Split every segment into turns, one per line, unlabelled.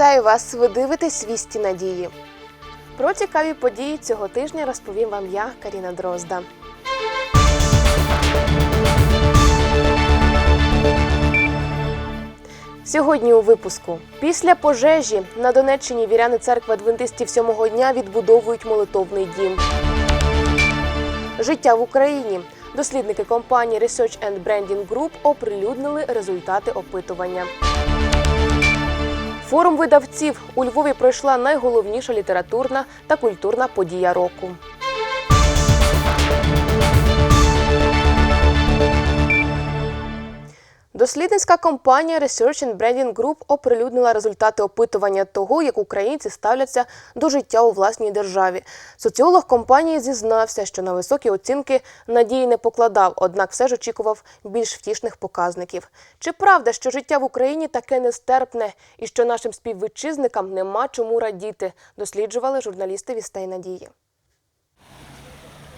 Вітаю вас! Ви дивитесь вісті надії. Про цікаві події цього тижня розповім вам я, Каріна Дрозда. Сьогодні у випуску після пожежі на Донеччині віряни церкви адвентистів сьомого дня відбудовують молитовний дім. Життя в Україні. Дослідники компанії Research and Branding Group оприлюднили результати опитування. Форум видавців у Львові пройшла найголовніша літературна та культурна подія року. Дослідницька компанія Research and Branding Group оприлюднила результати опитування того, як українці ставляться до життя у власній державі. Соціолог компанії зізнався, що на високі оцінки надії не покладав, однак все ж очікував більш втішних показників. Чи правда, що життя в Україні таке нестерпне і що нашим співвітчизникам нема чому радіти? Досліджували журналісти Вістей Надії.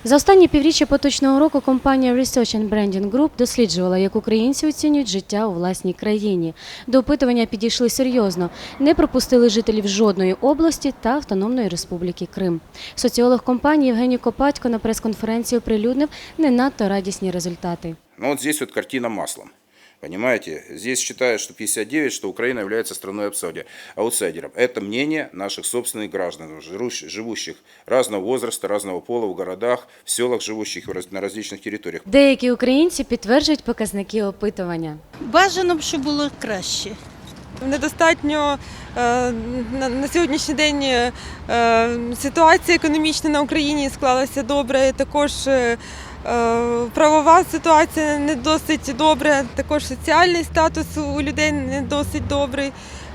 За останні півріччя поточного року компанія Research and Branding Group досліджувала, як українці оцінюють життя у власній країні. До опитування підійшли серйозно, не пропустили жителів жодної області та Автономної Республіки Крим. Соціолог компанії Євгеній Копатько на прес-конференції оприлюднив не надто радісні результати.
Ну от здесь картина маслом. Понимаете, здесь считают, что 59, что Украина является страной аутсайдер- аутсайдером. Это мнение наших собственных граждан, жирущ- живущих разного возраста, разного пола в городах, в селах, живущих в раз- на различных территориях.
Деякі українці підтверджують показники опитування.
Бажано б, щоб було краще.
Недостатньо е, на, на сьогоднішній день е, ситуація економічна на Україні склалася добре. Також е, е, правова ситуація не досить добра, також соціальний статус у людей не досить добрий.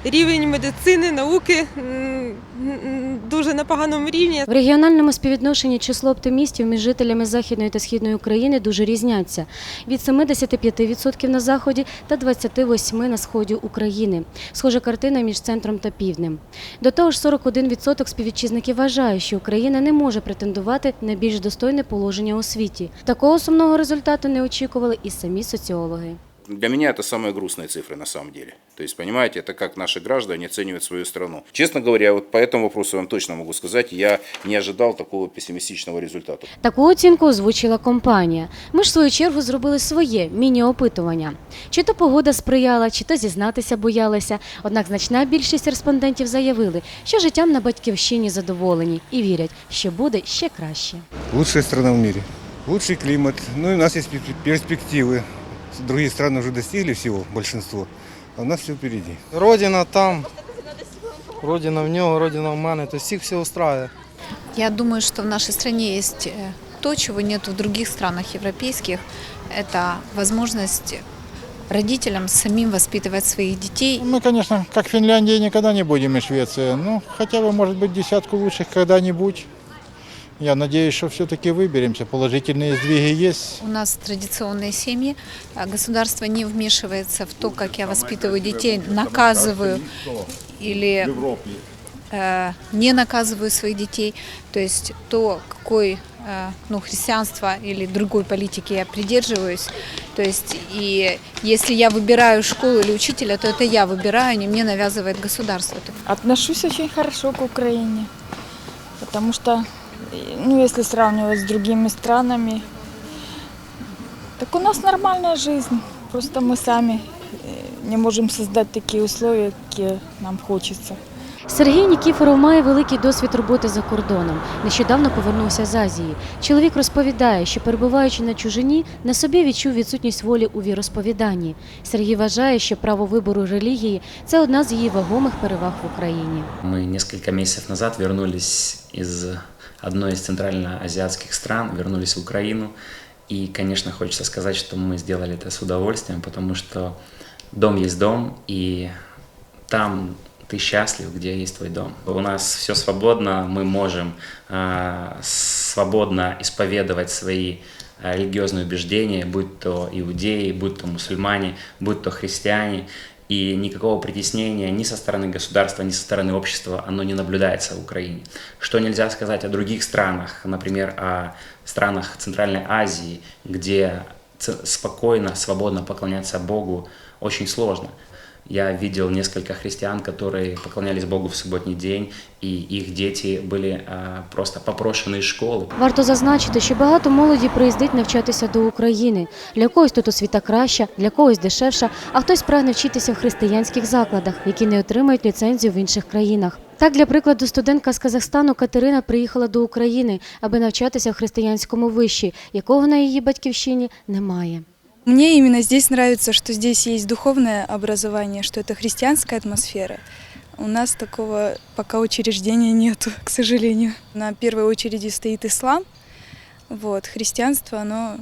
Рівень медицини, науки дуже на поганому рівні.
В регіональному співвідношенні число оптимістів між жителями Західної та Східної України дуже різняться – від 75% на заході та 28% на сході України. Схожа картина між центром та півднем. До того ж, 41% співвітчизників вважають, що Україна не може претендувати на більш достойне положення у світі. Такого сумного результату не очікували і самі соціологи
Для меня это самые грустные цифры на самом деле. То есть, понимаете, это как наши граждане оценивают свою страну. Честно говоря, вот по этому вопросу вам точно могу сказать, я не ожидал такого пессимистичного результата.
Таку оцінку озвучила компанія. Ми ж в свою чергу зробили своє міні-опитування. Чи то погода сприяла, чи то зізнатися боялися. Однак значна більшість респондентів заявили, що життям на батьківщині задоволені і вірять, що буде ще краще.
Лучшая страна в мире. Лучший климат. Ну и у нас есть пер- перспективы. Другие страны уже достигли всего, большинство. А у нас все впереди.
Родина там, родина в нього, родина в мене, то всіх все устраює.
Я думаю, что в нашей стране есть э, то, чего нет в других странах европейских. Это возможность родителям самим воспитывать своих детей.
Мы, конечно, как Финляндия никогда не будем и Швеция. Ну, хотя бы, может быть, десятку лучших когда-нибудь. Я надеюсь, что все-таки выберемся. Положительные сдвиги есть.
У нас традиционные семьи. а Государство не вмешивается в то, как я воспитываю детей, наказываю или э, не наказываю своих детей. То есть то, какой э, ну, христианства или другой политики я придерживаюсь. То есть и если я выбираю школу или учителя, то это я выбираю, а не мне навязывает государство.
Отношусь очень хорошо к Украине, потому что, ну, если сравнивать с другими странами, так у нас нормальная жизнь. Просто мы сами э, не можем создать такие условия, какие нам хочется.
Сергій Нікіфоров має великий досвід роботи за кордоном. Нещодавно повернувся з Азії. Чоловік розповідає, що перебуваючи на чужині, на собі відчув відсутність волі у віросповіданні. Сергій вважає, що право вибору релігії це одна з її вагомих переваг в Україні.
Мы несколько месяцев назад вернулись из одной из центральноазиатских стран, вернулись в Украину. И, конечно, хочется сказать, что мы сделали это с удовольствием, потому что дом есть дом, и там ты счастлив, где есть твой дом. У нас все свободно, мы можем а, свободно исповедовать свои а, религиозные убеждения, будь то иудеи, будь то мусульмане, будь то христиане. И никакого притеснения ни со стороны государства, ни со стороны общества оно не наблюдается в Украине. Что нельзя сказать о других странах, например, о странах Центральной Азии, где спокойно, свободно поклоняться Богу очень сложно. Я видел несколько христиан, которые поклонялись Богу в субботний день, и их дети были а, просто попрошены из школи.
Варто зазначити, що багато молоді приїздить навчатися до України. Для когось тут освіта краща, для когось дешевша, а хтось прагне вчитися в християнських закладах, які не отримують ліцензію в інших країнах. Так, для прикладу, студентка з Казахстану Катерина приїхала до України, аби навчатися в християнському виші, якого на її батьківщині немає.
Мне именно здесь нравится, что здесь есть духовное образование, что это христианская атмосфера. У нас такого пока учреждения нету, к сожалению. На первой очереди стоит ислам. Вот, христианство, оно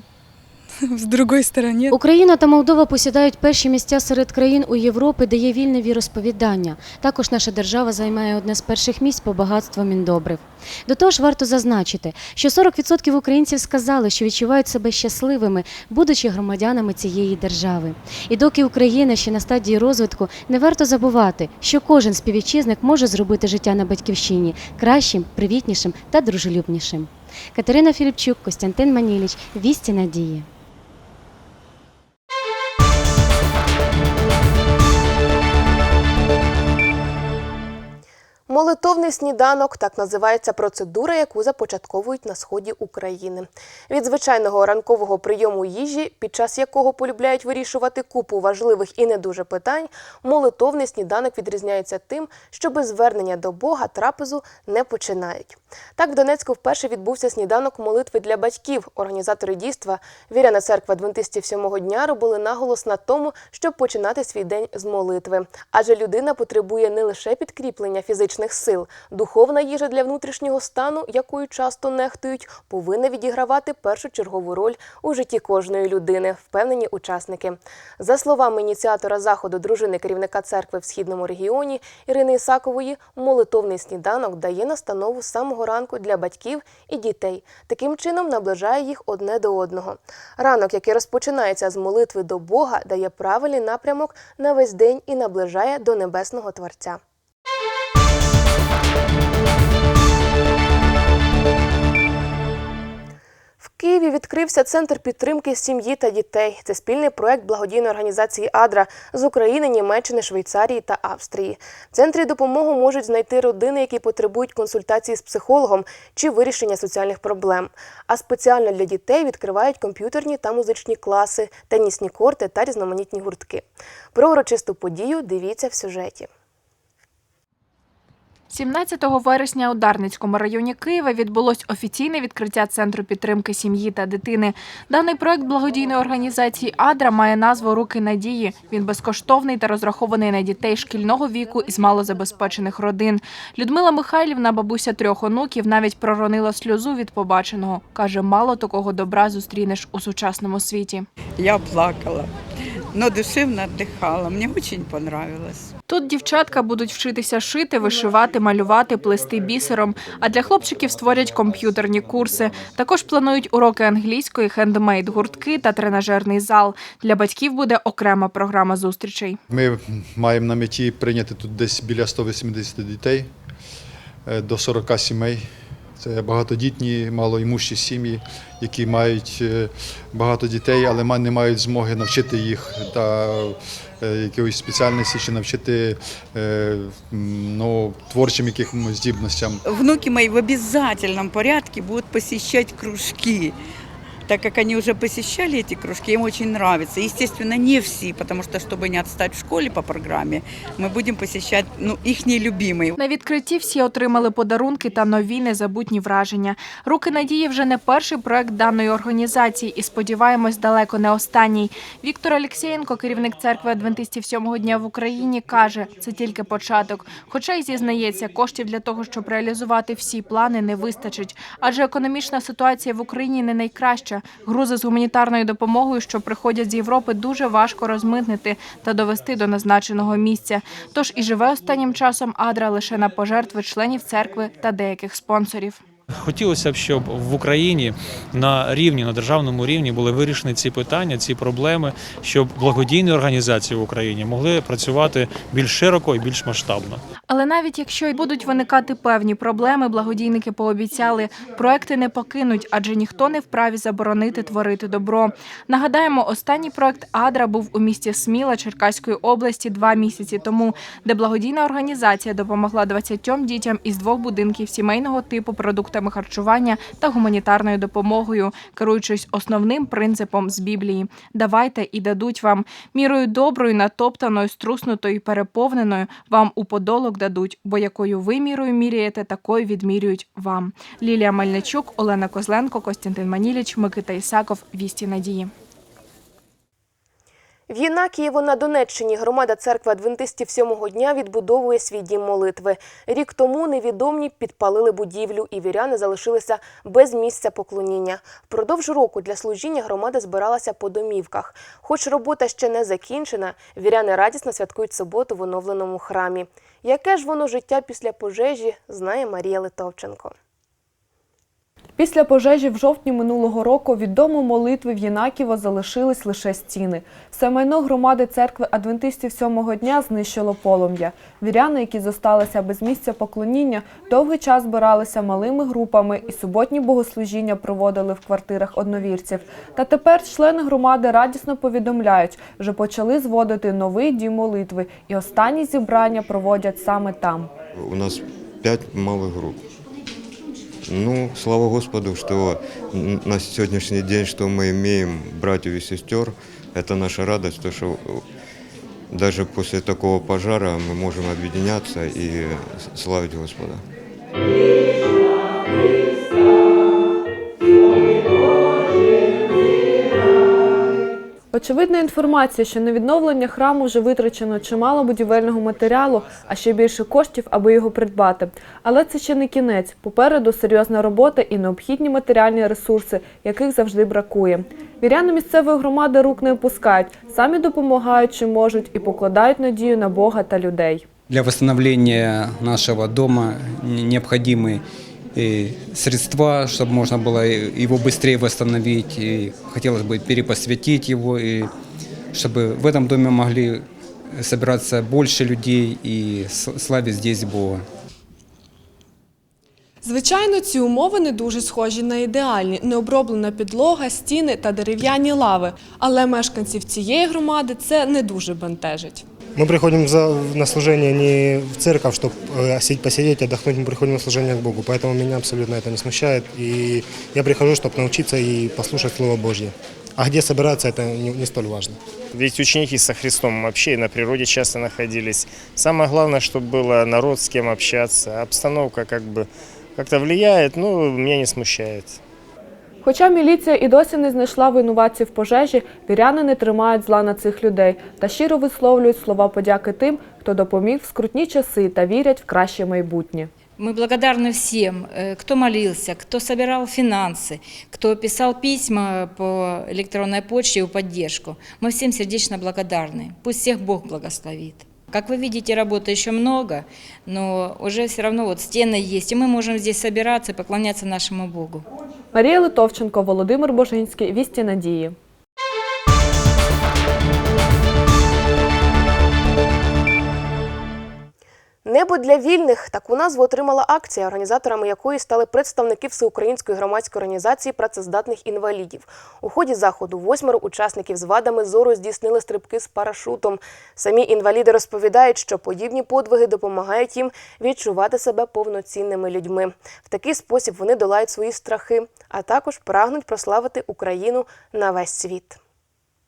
с другой стороны.
Україна та Молдова посідають перші місця серед країн у Європі, де є вільне віросповідання. Також наша держава займає одне з перших місць по багатству міндобрив. До того ж, варто зазначити, що 40% українців сказали, що відчувають себе щасливими, будучи громадянами цієї держави. І доки Україна ще на стадії розвитку, не варто забувати, що кожен співвітчизник може зробити життя на батьківщині кращим, привітнішим та дружелюбнішим. Катерина Філіпчук, Костянтин Маніліч, Вісті Надії.
Молитовний сніданок так називається процедура, яку започатковують на сході України. Від звичайного ранкового прийому їжі, під час якого полюбляють вирішувати купу важливих і не дуже питань, молитовний сніданок відрізняється тим, що без звернення до Бога трапезу не починають. Так в Донецьку вперше відбувся сніданок молитви для батьків. Організатори дійства Віряна церква адвентистів сьомого дня робили наголос на тому, щоб починати свій день з молитви. Адже людина потребує не лише підкріплення фізичних сил, духовна їжа для внутрішнього стану, якою часто нехтують, повинна відігравати першочергову роль у житті кожної людини, впевнені учасники. За словами ініціатора заходу, дружини керівника церкви в східному регіоні Ірини Ісакової, молитовний сніданок дає настанову самого ранку для батьків і дітей. Таким чином наближає їх одне до одного. Ранок, який розпочинається з молитви до Бога, дає правильний напрямок на весь день і наближає до небесного Творця. Києві відкрився центр підтримки сім'ї та дітей. Це спільний проект благодійної організації Адра з України, Німеччини, Швейцарії та Австрії. В центрі допомогу можуть знайти родини, які потребують консультації з психологом чи вирішення соціальних проблем. А спеціально для дітей відкривають комп'ютерні та музичні класи, тенісні корти та різноманітні гуртки. Про урочисту подію дивіться в сюжеті.
17 вересня у Дарницькому районі Києва відбулось офіційне відкриття центру підтримки сім'ї та дитини. Даний проект благодійної організації Адра має назву Руки надії. Він безкоштовний та розрахований на дітей шкільного віку із малозабезпечених родин. Людмила Михайлівна, бабуся трьох онуків, навіть проронила сльозу від побаченого. каже, мало такого добра зустрінеш у сучасному світі.
Я плакала, но душевно отдыхала. Мне очень понравилось.
Тут дівчатка будуть вчитися шити, вишивати, малювати, плести бісером. А для хлопчиків створять комп'ютерні курси. Також планують уроки англійської, хендмейд, гуртки та тренажерний зал. Для батьків буде окрема програма зустрічей.
Ми маємо на меті прийняти тут десь біля 180 дітей е, до 40 сімей. Це багатодітні, малоімущі сім'ї, які мають е, багато дітей, але не мають змоги навчити їх та е, якоїсь спеціальності чи навчити е, ну, творчим якимось здібностям.
Внуки мої в обов'язковому порядку будуть посещать кружки Так как они уже посещали эти кружки, им очень нравится. Естественно, не все, потому что, чтобы не отстать в школе по программе, мы будем посещать ну, их любимые.
На відкритті всі отримали подарунки та нові незабутні враження. Руки надії вже не перший проект даної організації, і сподіваємось, далеко не останній. Віктор Алєксєєнко, керівник церкви адвентистів сьомого дня в Україні, каже, це тільки початок. Хоча й зізнається, коштів для того, щоб реалізувати всі плани, не вистачить. Адже економічна ситуація в Україні не найкраща. Грузи з гуманітарною допомогою, що приходять з Європи, дуже важко розмитнити та довести до назначеного місця. Тож і живе останнім часом Адра лише на пожертви членів церкви та деяких спонсорів.
Хотілося б, щоб в Україні на рівні, на державному рівні були вирішені ці питання, ці проблеми, щоб благодійні організації в Україні могли працювати більш широко і більш масштабно.
Але навіть якщо й будуть виникати певні проблеми, благодійники пообіцяли, проекти не покинуть, адже ніхто не вправі заборонити творити добро. Нагадаємо, останній проект Адра був у місті Сміла Черкаської області два місяці тому, де благодійна організація допомогла 20 дітям із двох будинків сімейного типу продуктами харчування та гуманітарною допомогою, керуючись основним принципом з Біблії: давайте і дадуть вам мірою доброю, натоптаною, струснутою, переповненою вам у подолок дадуть, бо якою ви мірою міряєте, такою відмірюють вам. Лілія Мельничук, Олена Козленко, Костянтин Маніліч, Микита Ісаков. Вісті надії.
В Єнакієво на Донеччині громада церкви адвентистів сьомого дня відбудовує свій дім молитви. Рік тому невідомі підпалили будівлю, і віряни залишилися без місця поклоніння. Впродовж року для служіння громада збиралася по домівках. Хоч робота ще не закінчена, віряни радісно святкують суботу в оновленому храмі. Яке ж воно життя після пожежі, знає Марія Литовченко.
Після пожежі в жовтні минулого року від дому молитви в Єнаківо залишились лише стіни. Все майно громади церкви адвентистів сьомого дня знищило полум'я. Віряни, які зосталися без місця поклоніння, довгий час збиралися малими групами і суботні богослужіння проводили в квартирах одновірців. Та тепер члени громади радісно повідомляють, вже почали зводити новий дім молитви, і останні зібрання проводять саме там.
У нас пять малых групп. Ну, слава Господу, что н- на сегодняшний день, что мы имеем братьев и сестер, это наша радость, то, что э, даже после такого пожара мы можем объединяться и с- славить Господа.
Очевидна інформація, що на відновлення храму вже витрачено чимало будівельного матеріалу, а ще більше коштів, аби його придбати. Але це ще не кінець. Попереду серйозна робота і необхідні матеріальні ресурси, яких завжди бракує. Віряни місцевої громади рук не опускають, самі допомагають чи можуть і покладають надію на Бога та людей.
Для восстановления нашего дома не- необходимы и средства, чтобы можно было и- его быстрее восстановить. И хотелось бы перепосвятить его, и чтобы в этом доме могли собираться больше людей и с- славить здесь Бога.
Звичайно, ці умови не дуже схожі на ідеальні, необроблена підлога, стіни та дерев'яні лави. Але мешканців цієї громади це не дуже бентежить.
Мы приходим за- на служение не в церковь, чтобы посидеть, отдохнуть, мы приходим на служение к Богу. Поэтому меня абсолютно это не смущает. И я прихожу, чтобы научиться и послушать Слово Божье. А где собираться, это не, не столь важно.
Ведь ученики со Христом вообще и на природе часто находились. Самое главное, чтобы было народ с кем общаться. Обстановка как бы как-то влияет, но меня не смущает.
Хоча міліція і досі не знайшла винуватців пожежі, віряни не тримають зла на цих людей та щиро висловлюють слова подяки тим, хто допоміг в скрутні часи та вірять в краще майбутнє.
Мы благодарны всем, э, кто молился, кто собирал финансы, кто писал письма по электронной почте в поддержку. Мы всем сердечно благодарны. Пусть всех Бог благословит. Как вы видите, работы еще много, но уже все равно вот стены есть, и мы можем здесь собираться и поклоняться нашему Богу.
Марія Литовченко, Володимир Божинський, Вісті Надії.
Небо для вільних таку назву отримала акція, організаторами якої стали представники всеукраїнської громадської організації працездатних інвалідів. У ході заходу восьмеро учасників з вадами зору здійснили стрибки з парашутом. Самі інваліди розповідають, що подібні подвиги допомагають їм відчувати себе повноцінними людьми. В такий спосіб вони долають свої страхи, а також прагнуть прославити Україну на весь світ.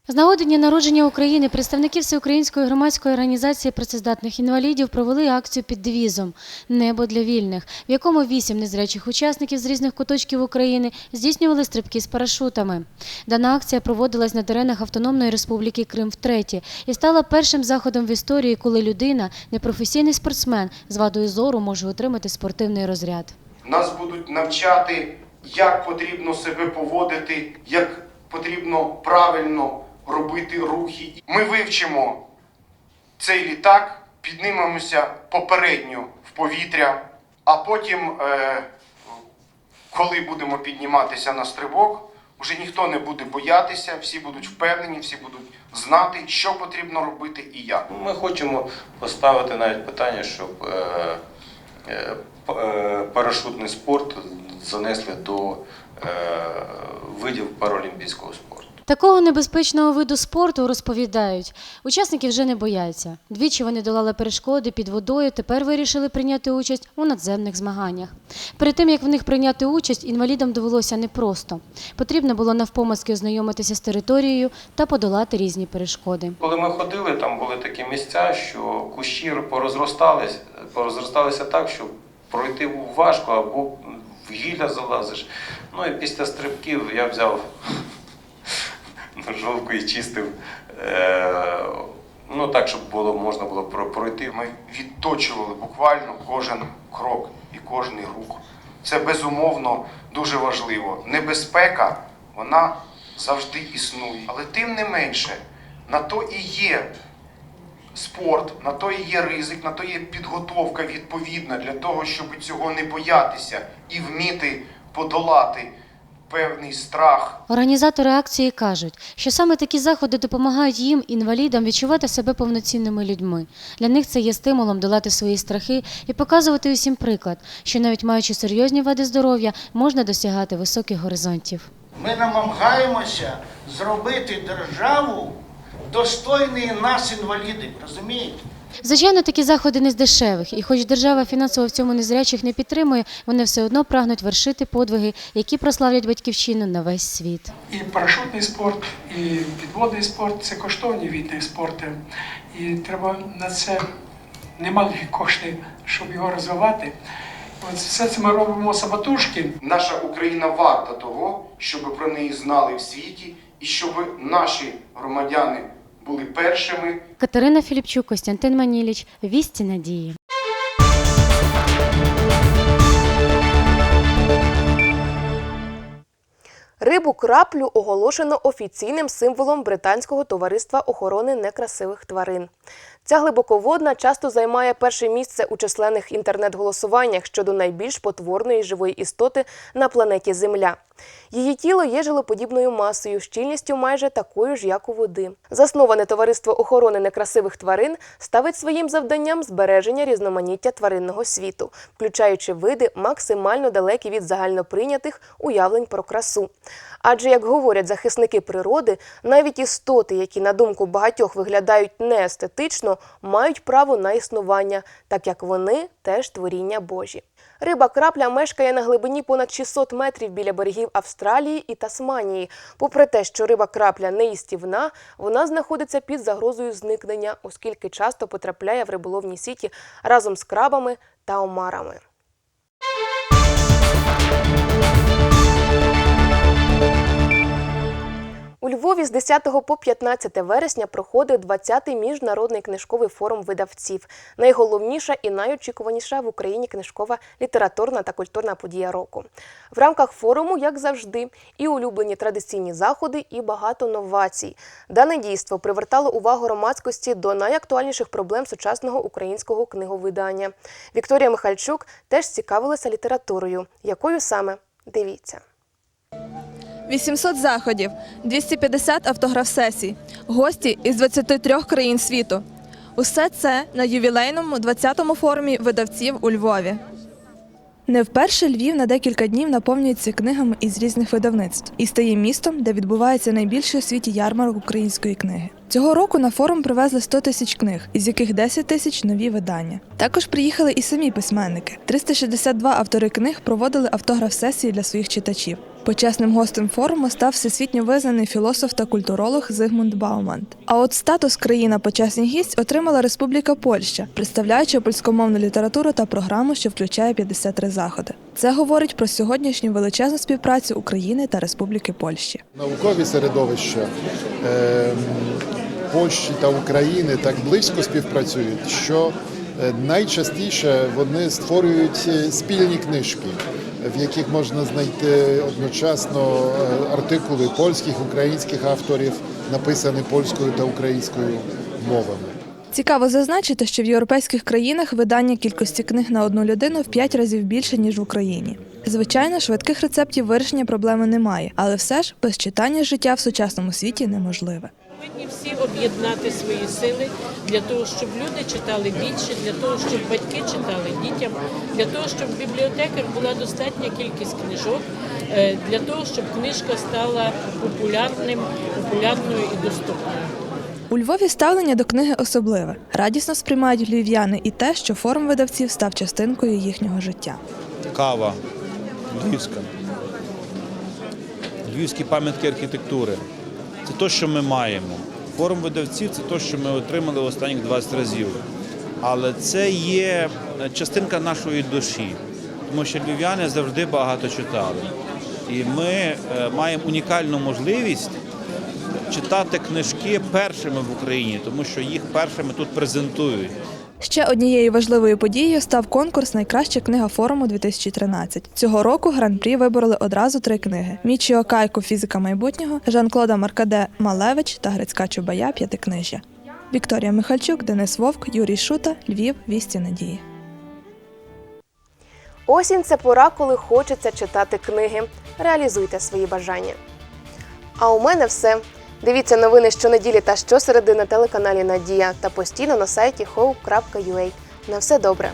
З нагоди народження України представники Всеукраїнської громадської організації працездатних інвалідів провели акцію під девізом Небо для вільних, в якому вісім незрячих учасників з різних куточків України здійснювали стрибки з парашутами. Дана акція проводилась на теренах Автономної Республіки Крим втретє і стала першим заходом в історії, коли людина, непрофесійний спортсмен з вадою зору може отримати спортивний розряд.
Нас будуть навчати, як потрібно себе поводити, як потрібно правильно робити рухи. Ми вивчимо цей літак, піднімемося попередньо в повітря, а потім е, коли будемо підніматися на стрибок, вже ніхто не буде боятися, всі будуть впевнені, всі будуть знати, що потрібно робити і як.
Ми хочемо поставити навіть питання, щоб е, е, парашутний спорт занесли до видів паралімпійського спорту.
Такого небезпечного виду спорту розповідають. Учасники вже не бояться. Двічі вони долали перешкоди під водою, тепер вирішили прийняти участь у надземних змаганнях. Перед тим як в них прийняти участь, інвалідам довелося непросто. Потрібно було навпомацьки ознайомитися з територією та подолати різні перешкоди.
Коли ми ходили, там були такі місця, що кущі порозростались, порозросталися так, що пройти важко або в гілля залазиш. Ну і після стрибків я взяв ножовку і чистив. Е, ну так, щоб було можна було про- пройти.
Ми відточували буквально кожен крок і кожен рух. Це безумовно дуже важливо. Небезпека, вона завжди існує. Але тим не менше, на то і є спорт, на то і є ризик, на то є підготовка відповідна для того, щоб цього не боятися і вміти подолати певний страх.
Організатори акції кажуть, що саме такі заходи допомагають їм, інвалідам, відчувати себе повноцінними людьми. Для них це є стимулом долати свої страхи і показувати усім приклад, що навіть маючи серйозні вади здоров'я, можна досягати високих горизонтів.
Ми намагаємося зробити державу достойною нас, інвалідів, розумієте?
Звичайно, такі заходи не з дешевих, і хоч держава фінансово в цьому незрячих не підтримує, вони все одно прагнуть вершити подвиги, які прославлять батьківщину на весь світ.
І парашутний спорт, і підводний спорт це коштовні види спорту. І треба на це немалі кошти, щоб його розвивати. От все це ми робимо самотужки.
Наша Україна варта того, щоб про неї знали в світі, і щоб наші громадяни були першими
Катерина Філіпчук, Костянтин Маніліч, Вісті Надії.
Рибу краплю оголошено офіційним символом британського товариства охорони некрасивих тварин. Ця глибоководна часто займає перше місце у численних інтернет-голосуваннях щодо найбільш потворної живої істоти на планеті Земля. Її тіло є жилоподібною масою, щільністю майже такою ж, як у води. Засноване товариство охорони некрасивих тварин ставить своїм завданням збереження різноманіття тваринного світу, включаючи види максимально далекі від загальноприйнятих уявлень про красу. Адже, як говорять захисники природи, навіть істоти, які на думку багатьох виглядають неестетично, мають право на існування, так як вони теж творіння Божі. Риба крапля мешкає на глибині понад 600 метрів біля берегів Австралії і Тасманії. Попри те, що риба крапля не їстівна, вона знаходиться під загрозою зникнення, оскільки часто потрапляє в риболовні сіті разом з крабами та омарами. У Львові з 10 по 15 вересня проходить 20-й міжнародний книжковий форум видавців. Найголовніша і найочікуваніша в Україні книжкова літературна та культурна подія року. В рамках форуму, як завжди, і улюблені традиційні заходи, і багато новацій. Дане дійство привертало увагу громадськості до найактуальніших проблем сучасного українського книговидання. Вікторія Михальчук теж цікавилася літературою. Якою саме? Дивіться.
800 заходів, 250 автограф-сесій, гості із 23 країн світу. Усе це на ювілейному 20-му форумі видавців у Львові. Не вперше Львів на декілька днів наповнюється книгами із різних видавництв і стає містом, де відбувається найбільший у світі ярмарок української книги. Цього року на форум привезли 100 тисяч книг, із яких 10 тисяч нові видання. Також приїхали і самі письменники. 362 автори книг проводили автограф-сесії для своїх читачів. Почесним гостем форуму став всесвітньо визнаний філософ та культуролог Зигмунд Баумант. А от статус країна почесний гість отримала Республіка Польща, представляючи польськомовну літературу та програму, що включає 53 заходи. Це говорить про сьогоднішню величезну співпрацю України та Республіки Польщі.
Наукові середовища е, Польщі та України так близько співпрацюють, що е, найчастіше вони створюють е, спільні книжки, в яких можна знайти одночасно е, артикули польських, українських авторів, написані польською та українською мовами.
Цікаво зазначити, що в європейських країнах видання кількості книг на одну людину в 5 разів більше, ніж в Україні. Звичайно, швидких рецептів вирішення проблеми немає, але все ж без читання життя в сучасному світі неможливе.
Повинні всі об'єднати свої сили для того, щоб люди читали більше, для того, щоб батьки читали дітям, для того, щоб в бібліотеках була достатня кількість книжок, е, для того, щоб книжка стала популярним, популярною і доступною.
У Львові ставлення до книги особливе. Радісно сприймають львів'яни і те, що форум видавців став частинкою їхнього життя.
Кава львівська. Львівські пам'ятки архітектури. Це те, що ми маємо. Форум видавців це те, що ми отримали останніх 20 разів. Але це є частинка нашої душі, тому що львів'яни завжди багато читали. І ми е, маємо унікальну можливість читати книжки першими в Україні, тому що їх першими тут презентують.
Ще однією важливою подією став конкурс Найкраща книга форуму 2013. Цього року гран-прі вибороли одразу три книги: Мічіо Кайко Фізика майбутнього, Жан-Клода Маркаде Малевич та Грицька Чубая П'ятикнижжя. Вікторія Михальчук, Денис Вовк, Юрій Шута, Львів, Вісті Надії.
Осінь це пора, коли хочеться читати книги. Реалізуйте свої бажання. А у мене все. Дивіться новини щонеділі та щосереди на телеканалі Надія та постійно на сайті how.ua. На все добре.